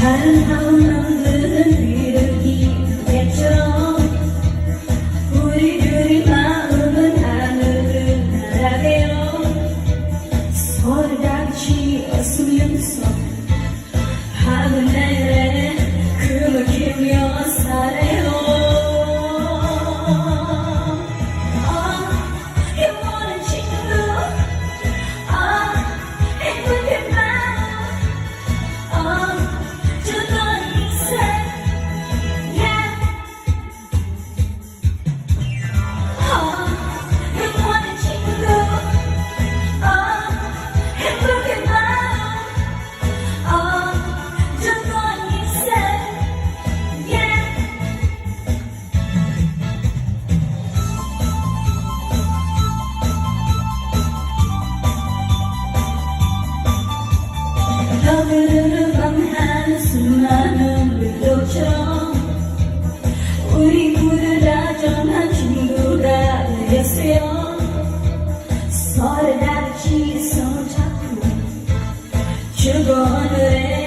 I don't know. 서그르는 밤 한숨 나는 늦었죠. 우리 모두 다정한 친구가 되었어요. 서로 다르지 손 잡고 즐거운 노래.